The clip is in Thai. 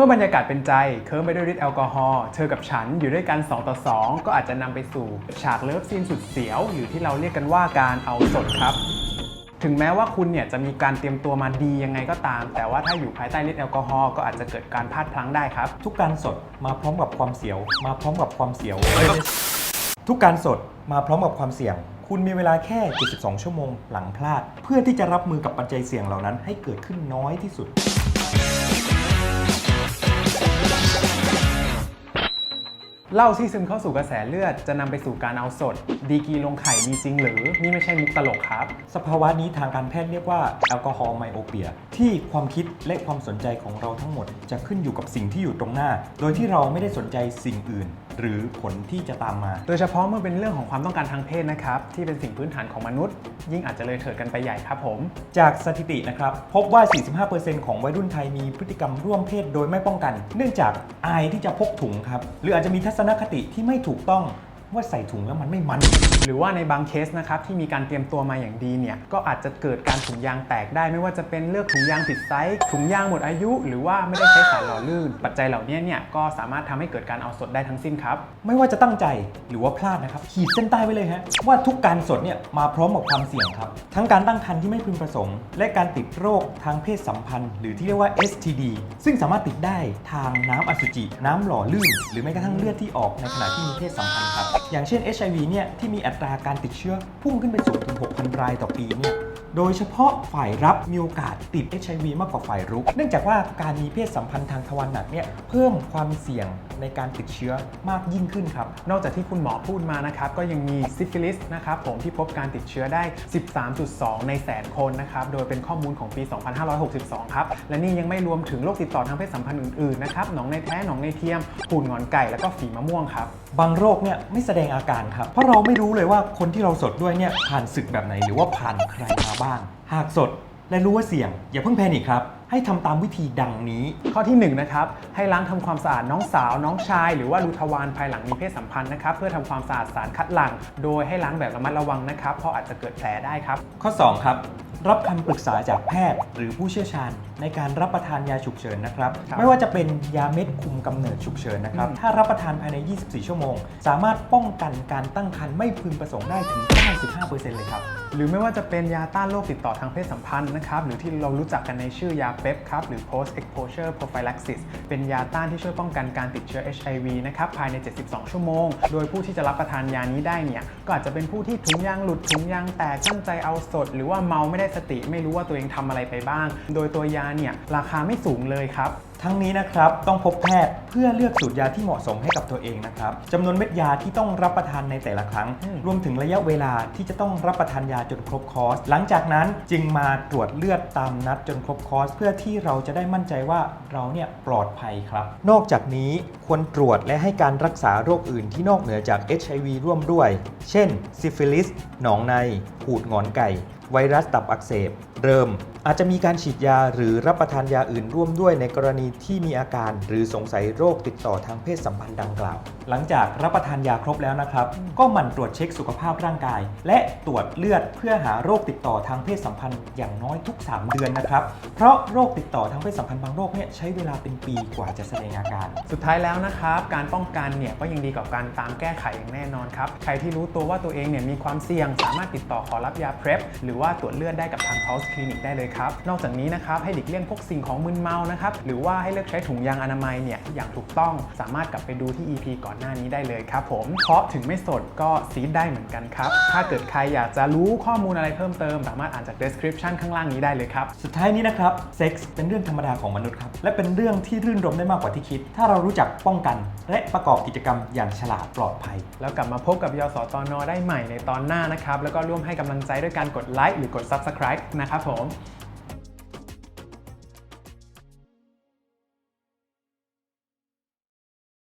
มื่อบรรยากาศเป็นใจเคิร์มไปด้วยฤทธิ์แอลกอฮอล์เธอกับฉันอยู่ด้วยกัน 2 ต่อ 2 ก็อาจจะนำไปสู่ฉากเลิฟซีนสุดเสียว หรือที่เราเรียกกันว่าการเอาสดครับ ถึงแม้ว่าคุณเนี่ยจะมีการเตรียมตัวมาดียังไงก็ตาม แต่ว่าถ้าอยู่ภายใต้ฤทธิ์แอลกอฮอล์ก็อาจจะเกิดการพลาดพลั้งได้ครับ ทุกการสดมาพร้อมกับความเสียว มาพร้อมกับความเสียว ทุกการสดมาพร้อมกับความเสี่ยง คุณมีเวลาแค่ 72 ชั่วโมงหลังพลาด เพื่อที่จะรับมือกับปัจจัยเสี่ยงเหล่านั้นให้เกิดขึ้นน้อยที่สุด เหล้าที่ซึมเข้าสู่กระแสเลือดจะนำไปสู่การเอาสด ดีกีลงไข่มีจริงหรือ นี่ไม่ใช่มุกตลกครับ สภาวะนี้ทางการแพทย์เรียกว่าแอลกอฮอล์ไมโอเปีย ที่ความคิดและความสนใจของเราทั้งหมด จะขึ้นอยู่กับสิ่งที่อยู่ตรงหน้า โดยที่เราไม่ได้สนใจสิ่งอื่น หรือผลที่จะตามมา โดยเฉพาะเมื่อเป็นเรื่องของความต้องการทางเพศนะครับที่เป็นสิ่งพื้นฐานของมนุษย์ ยิ่งอาจจะเลยเถิดกันไปใหญ่ครับผม จากสถิตินะครับพบว่า 45%ของวัยรุ่นไทยมีพฤติกรรมร่วมเพศโดยไม่ป้องกัน เนื่องจากอายที่จะพกถุงครับหรืออาจจะมีทัศนคติที่ไม่ถูกต้อง ว่าใส่ถุงแล้วมันไม่มัน หรือว่าในบางเคสนะครับที่มีการเตรียมตัวมาอย่างดีเนี่ยก็อาจจะเกิดการถุงยางแตกได้ ไม่ว่าจะเป็นเลือกถุงยางผิดไซส์ถุงยางหมดอายุ หรือว่าไม่ได้ใช้สารหล่อลื่น ปัจจัยเหล่านี้เนี่ยก็สามารถทำให้เกิดการเอาสดได้ทั้งสิ้นครับไม่ว่าจะตั้งใจหรือว่าพลาดนะครับขีดเส้นใต้ไว้เลยฮะว่าทุกการสดเนี่ยมาพร้อมกับความเสี่ยงครับทั้งการตั้งครรภ์ที่ไม่พึงประสงค์ และการติดโรคทางเพศสัมพันธ์ หรือที่เรียกว่า STD ซึ่งสามารถติดได้ทางน้ำอสุจิ น้ำหล่อลื่น หรือแม้กระทั่งเลือดที่ออกในขณะที่มีเพศสัมพันธ์ครับอย่างเช่น HIV เนี่ยที่มีอัตราการติดเชื้อพุ่งขึ้นไปสูงถึง 6,000 รายต่อปีเนี่ยโดยเฉพาะฝ่ายรับมีโอกาสติด HIV มากกว่าฝ่ายรุก เนื่องจากว่าการมีเพศสัมพันธ์ทางทวารหนักเนี่ยเพิ่มความเสี่ยงในการติดเชื้อมากยิ่งขึ้นครับ นอกจากที่คุณหมอพูดมานะครับก็ยังมีซิฟิลิสนะครับผมที่พบการติดเชื้อได้ 13.2 ในแสนคนนะครับโดยเป็นข้อมูลของปี 2562 ครับ และนี่ยังไม่รวมถึงโรคติดต่อทางเพศสัมพันธ์อื่นๆนะครับหนองในแท้หนองในเทียมหูดงอนไก่แล้วก็ฝีมะม่วงครับบางโรคเนี่ยไม่แสดงอาการครับ เพราะเราไม่รู้เลยว่าคนที่เราสดด้วยเนี่ยผ่านศึกแบบไหนหรือว่าผ่านใครมาบ้าง หากสดและรู้ว่าเสี่ยง อย่าเพิ่งแพนิคครับ ให้ทำตามวิธีดังนี้ ข้อที่1นนะครับให้ล้างทำความสะอาดน้องสาว น้องชาย หรือว่ารูทวารภายหลังมีเพศสัมพันธ์นะครับเพื่อทำความสะอาดสารคัดหลั่ง โดยให้ล้างแบบระมัดระวังนะครับเพราะอาจจะเกิดแผลได้ครับ ข้อ 2 ครับ รับคำปรึกษาจากแพทย์หรือผู้เชี่ยวชาญ ในการรับประทานยาฉุกเฉินนะครับครับไม่ว่าจะเป็นยาเม็ดคุมกำเนิดฉุกเฉินนะครับอืมถ้ารับประทานภายใน 24 ชั่วโมง สามารถป้องกันการตั้งครรภ์ไม่พึงประสงค์ได้ถึง 95%เลยครับ หรือไม่ว่าจะเป็นยาต้านโรคติดต่อทางเพศสัมพันธ์นะครับ หรือที่เรารู้จักกันในชื่อยาเป๊ปครับ หรือ post exposure prophylaxis เป็นยาต้านที่ช่วยป้องกันการติดเชื้อ HIV นะครับ ภายใน 72 ชั่วโมง โดยผู้ที่จะรับประทานยานี้ได้เนี่ย ก็อาจจะเป็นผู้ที่ถุงยางหลุดถุงยางแตกตั้งใจเอาสด หรือว่าเมาไม่ได้สติ ไม่รู้ว่าตัวเองทำอะไรไปบ้าง โดยตัวยาเนี่ยราคาไม่สูงเลยครับ ทั้งนี้นะครับต้องพบแพทย์เพื่อเลือกสูตรยาที่เหมาะสมให้กับตัวเองนะครับจำนวนเม็ดยาที่ต้องรับประทานในแต่ละครั้งอืมรวมถึงระยะเวลาที่จะต้องรับประทานยาจนครบคอร์สหลังจากนั้นจึงมาตรวจเลือดตามนัดจนครบคอร์สเพื่อที่เราจะได้มั่นใจว่าเราเนี่ยปลอดภัยครับ นอกจากนี้ควรตรวจและให้การรักษาโรคอื่นที่นอกเหนือจาก HIV ร่วมด้วย เช่น ซิฟิลิส หนองใน หูดงอนไก่ ไวรัสตับอักเสบ เริ่ม อาจจะมีการฉีดยาหรือรับประทานยาอื่นร่วมด้วยในกรณีที่มีอาการ หรือสงสัยโรคติดต่อทางเพศสัมพันธ์ดังกล่าว หลังจากรับประทานยาครบแล้วนะครับ ก็หมั่นตรวจเช็คสุขภาพร่างกาย และตรวจเลือดเพื่อหาโรคติดต่อทางเพศสัมพันธ์อย่างน้อยทุก 3 เดือนนะครับ เพราะโรคติดต่อทางเพศสัมพันธ์บางโรคเนี่ยใช้เวลาเป็นปีกว่าจะแสดงอาการ สุดท้ายแล้วนะครับ การป้องกันเนี่ยก็ยังดีกว่าการตามแก้ไขอย่างแน่นอนครับ ใครที่รู้ตัวว่าตัวเองเนี่ยมีความเสี่ยงสามารถติดต่อขอรับยา PrEP หรือว่าตรวจเลือดได้กับทาง Pulse Clinic ได้เลยครับ นอกจากนี้นะครับให้หลีกเลี่ยงพวกสิ่งของมึนเมานะครับหรือว่าให้เลือกใช้ถุงยางอนามัยเนี่ยอย่างถูกต้องสามารถกลับไปดูที่ EP ก่อนหน้านี้ได้เลยครับผมเพราะถึงไม่สดก็ซีดได้เหมือนกันครับถ้าเกิดใครอยากจะรู้ข้อมูลอะไรเพิ่มเติม สามารถอ่านจาก description ข้างล่างนี้ได้เลยครับสุดท้ายนี้นะครับเซ็กส์เป็นเรื่องธรรมดาของมนุษย์ครับและเป็นเรื่องที่รื่นรมได้มากกว่าที่คิด ถ้าเรารู้จักป้องกัน และประกอบกิจกรรมอย่างฉลาดปลอดภัย แล้วกลับมาพบกับยสตนได้ใหม่ในตอนหน้านะครับแล้วก็ร่วมให้กำลังใจด้วยการกดไลค์หรือกด Subscribe นะครับผม